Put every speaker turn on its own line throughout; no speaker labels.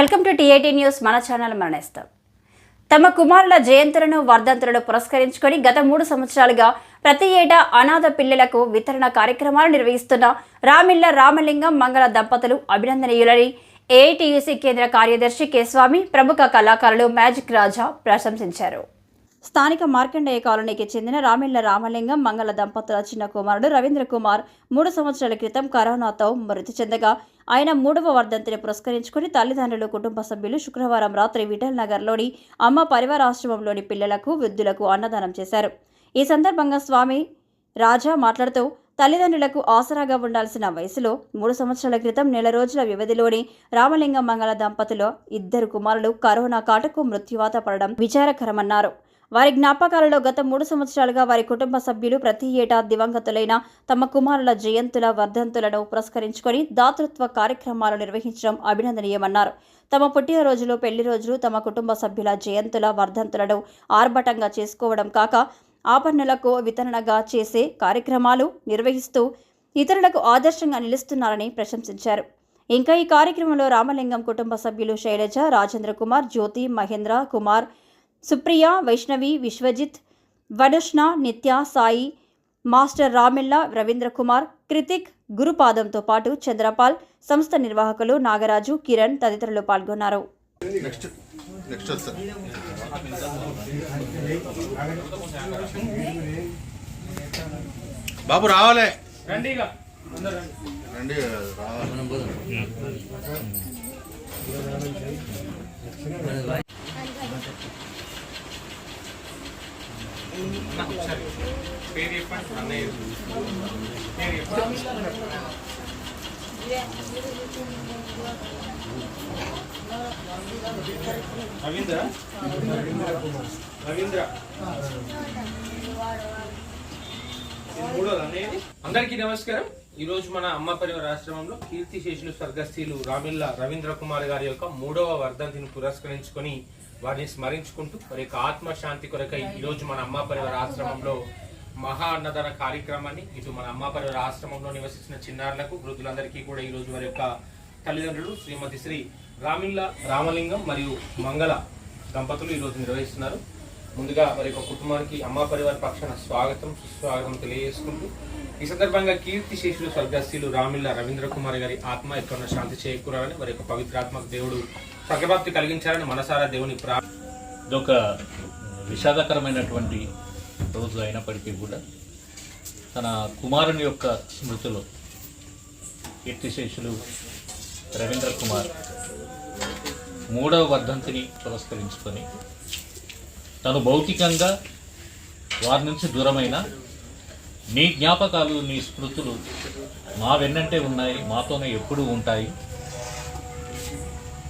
Welcome to TIT news. మన channel మరణిస్తాం. తమ కుమారుల జయంతులను వర్ధంతులను పురస్కరించుకొని గత మూడు సంవత్సరాలుగా ప్రతి ఏటా అనాథ పిల్లలకు వితరణ కార్యక్రమాలు నిర్వహిస్తున్న రామిల్ల రామలింగం మంగళ దంపతులు అభినందనీయులని ఏఐటీయూసీ కేంద్ర కార్యదర్శి కె స్వామి ప్రముఖ కళాకారులు మ్యాజిక్ రాజా ప్రశంసించారు. స్థానిక మార్కండేయ కాలనీకి చెందిన రామిళ్ళ రామలింగం మంగళ దంపతుల చిన్న కుమారుడు రవీంద్ర కుమార్ మూడు సంవత్సరాల క్రితం కరోనాతో మృతి చెందగా ఆయన మూడవ వర్ధంతిని పురస్కరించుకుని తల్లిదండ్రులు కుటుంబ సభ్యులు శుక్రవారం రాత్రి విఠల్ నగర్లోని అమ్మ పరివారాశ్రమంలోని పిల్లలకు వృద్ధులకు అన్నదానం చేశారు. ఈ సందర్భంగా స్వామి రాజా మాట్లాడుతూ తల్లిదండ్రులకు ఆసరాగా ఉండాల్సిన వయసులో మూడు సంవత్సరాల క్రితం నెల రోజుల వ్యవధిలోని రామలింగం మంగళ దంపతులు ఇద్దరు కుమారులు కరోనా కాటకు మృత్యువాత పడడం విచారకరమన్నారు. వారి జ్ఞాపకాలలో గత మూడు సంవత్సరాలుగా వారి కుటుంబ సభ్యులు ప్రతి ఏటా దివంగతులైన తమ కుమారుల జయంతుల వర్ధంతులను పురస్కరించుకొని దాతృత్వ కార్యక్రమాలు నిర్వహించడం అభినందనీయమన్నారు. తమ పుట్టినరోజులు పెళ్ళి రోజులు తమ కుటుంబ సభ్యుల జయంతుల వర్ధంతులను ఆర్భటంగా చేసుకోవడం కాక ఆపన్నులకు వితరణగా చేసే కార్యక్రమాలు నిర్వహిస్తూ ఇతరులకు ఆదర్శంగా నిలుస్తున్నారని ప్రశంసించారు. ఇంకా ఈ కార్యక్రమంలో రామలింగం కుటుంబ సభ్యులు శైలజ రాజేంద్ర కుమార్ జ్యోతి మహేంద్ర కుమార్ సుప్రియ వైష్ణవి విశ్వజిత్ వనుష్ణ నిత్య సాయి మాస్టర్ రామిల్లా రవీంద్ర కుమార్ కృతిక్ గురుపాదంతో పాటు చంద్రపాల్ సంస్థ నిర్వాహకులు నాగరాజు కిరణ్ తదితరులు పాల్గొన్నారు.
బాబు రావాలే.
రండి
రండి రావాలి.
పేరు చెప్పండి అన్నయ్య పేరు చెప్పండి రవీంద్ర రవీంద్ర ఇది అందరికీ నమస్కారం. ఈ రోజు మన అమ్మ పరివార ఆశ్రమంలో కీర్తి శేషులు స్వర్గస్థీలు రామిల్ల రవీంద్ర కుమార్ గారి యొక్క మూడవ వర్ధంతిని పురస్కరించుకొని వారిని స్మరించుకుంటూ వారి యొక్క ఆత్మశాంతి కొరకై ఈరోజు మన అమ్మ పరివార ఆశ్రమంలో మహా అన్నదాన కార్యక్రమాన్ని ఇటు మన అమ్మ పరివార ఆశ్రమంలో నివసించిన చిన్నారులకు వృద్ధులందరికీ కూడా ఈరోజు వారి యొక్క తల్లిదండ్రులు శ్రీమతి శ్రీ రామిల్ల రామలింగం మరియు మంగళ దంపతులు ఈరోజు నిర్వహిస్తున్నారు. ముందుగా వారి యొక్క కుటుంబానికి అమ్మ పరివార పక్షాన స్వాగతం సుస్వాగతం తెలియజేసుకుంటూ ఈ సందర్భంగా కీర్తి శేషులు స్వర్గస్థులు రామిల్ల రవీంద్ర కుమార్ గారి ఆత్మ ఎక్కడ శాంతి చేకూరాలని వారి యొక్క పవిత్రాత్మక దేవుడు స్వర్గప్రాప్తి కలిగించాలని మనసారా దేవుని ప్రా
ఇదొక విషాదకరమైనటువంటి రోజు అయినప్పటికీ కూడా తన కుమారుని యొక్క స్మృతిలో కీర్తిశేషులు రవీంద్ర కుమార్ మూడవ వర్ధంతిని పురస్కరించుకొని తను భౌతికంగా వారి నుంచి దూరమైన నీ జ్ఞాపకాలు నీ స్మృతులు మా వెన్నంటే ఉన్నాయి మాతోనే ఎప్పుడూ ఉంటాయి.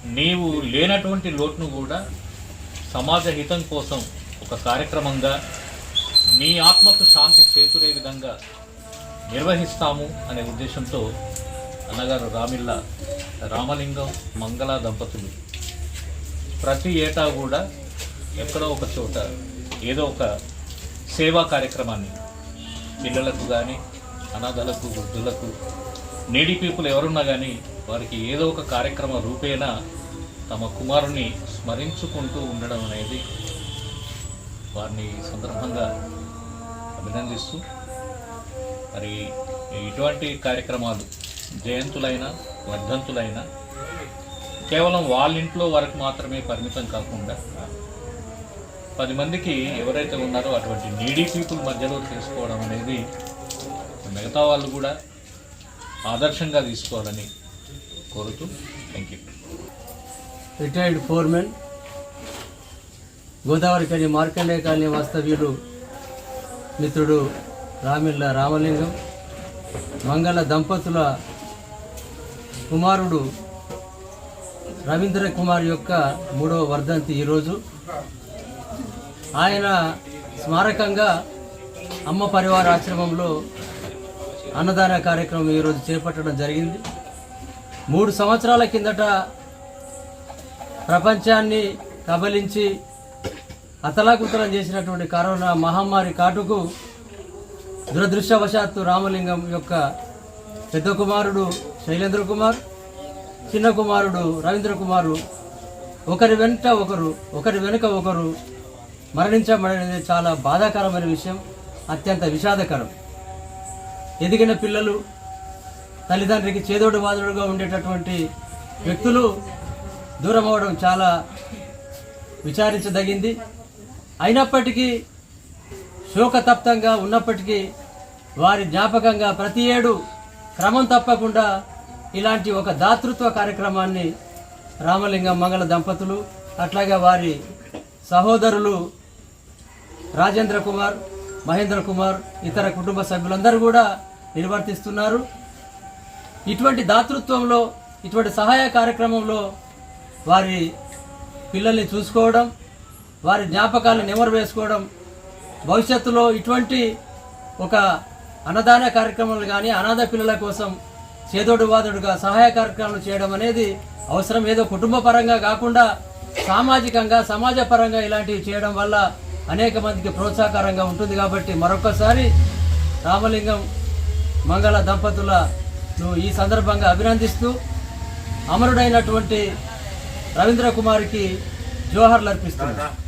నీవు లేనటువంటి లోటును కూడా సమాజ హితం కోసం ఒక కార్యక్రమంగా నీ ఆత్మకు శాంతి చేకూరే విధంగా నిర్వహిస్తాము అనే ఉద్దేశంతో అన్నగారు రామిళ్ళ రామలింగం మంగళ దంపతులు. ప్రతి ఏటా కూడా ఎక్కడో ఒక చోట ఏదో ఒక సేవా కార్యక్రమాన్ని పిల్లలకు కానీ అనాథలకు వృద్ధులకు నీడి పీపుల్ ఎవరున్నా కానీ వారికి ఏదో ఒక కార్యక్రమ రూపేణ తమ కుమారుని స్మరించుకుంటూ ఉండడం అనేది వారిని సందర్భంగా అభినందిస్తూ మరి ఇటువంటి కార్యక్రమాలు జయంతులైన వర్ధంతులైన కేవలం వాళ్ళ ఇంట్లో వరకు మాత్రమే పరిమితం కాకుండా పది మందికి ఎవరైతే ఉన్నారో అటువంటి నీడీ పీపుల్ మధ్యలో చేసుకోవడం అనేది మిగతా వాళ్ళు కూడా ఆదర్శంగా తీసుకోవాలని కోరుతూ thank you
retired foreman Godavarikhani Markande colony వాస్తవ్యుడు మిత్రుడు రామిళ్ళ రామలింగం మంగళ దంపతుల కుమారుడు రవీంద్ర కుమార్ యొక్క మూడవ వర్ధంతి ఈరోజు. ఆయన స్మారకంగా అమ్మ పరివార ఆశ్రమంలో అన్నదాన కార్యక్రమం ఈరోజు చేపట్టడం జరిగింది. మూడు సంవత్సరాల కిందట ప్రపంచాన్ని కబలించి అతలాకుతలం చేసినటువంటి కరోనా మహమ్మారి కాటుకు దురదృష్టవశాత్తు రామలింగం యొక్క పెద్ద కుమారుడు శైలేంద్ర కుమార్ చిన్న కుమారుడు రవీంద్ర కుమారు ఒకరి వెంట ఒకరు ఒకరి వెనుక ఒకరు మరణించబడినది చాలా బాధాకరమైన విషయం అత్యంత విషాదకరం. ఎదిగిన పిల్లలు తల్లిదండ్రికి చేదోడు బాధుడుగా ఉండేటటువంటి వ్యక్తులు దూరం అవడం చాలా విచారించదగింది. అయినప్పటికీ శోకతప్తంగా ఉన్నప్పటికీ వారి జ్ఞాపకంగా ప్రతి ఏడు క్రమం తప్పకుండా ఇలాంటి ఒక దాతృత్వ కార్యక్రమాన్ని రామలింగం మంగళ దంపతులు అట్లాగే వారి సహోదరులు రాజేంద్ర కుమార్ మహేంద్ర కుమార్ ఇతర కుటుంబ సభ్యులందరూ కూడా నిర్వర్తిస్తున్నారు. ఇటువంటి దాతృత్వంలో ఇటువంటి సహాయ కార్యక్రమంలో వారి పిల్లల్ని చూసుకోవడం వారి జ్ఞాపకాలను నెమరు వేసుకోవడం భవిష్యత్తులో ఇటువంటి ఒక అన్నదాన కార్యక్రమాలు కానీ అనాథ పిల్లల కోసం చేదోడు వాదుడుగా సహాయ కార్యక్రమాలు చేయడం అనేది అవసరం. ఏదో కుటుంబ పరంగా కాకుండా సామాజికంగా సమాజ పరంగా ఇలాంటివి చేయడం వల్ల అనేక మందికి ప్రోత్సాహకరంగా ఉంటుంది. కాబట్టి మరొకసారి రామలింగం మంగళ దంపతుల ఈ సందర్భంగా అభినందిస్తూ అమరుడైనటువంటి రవీంద్ర కుమార్కి జోహర్లు అర్పిస్తున్నాను.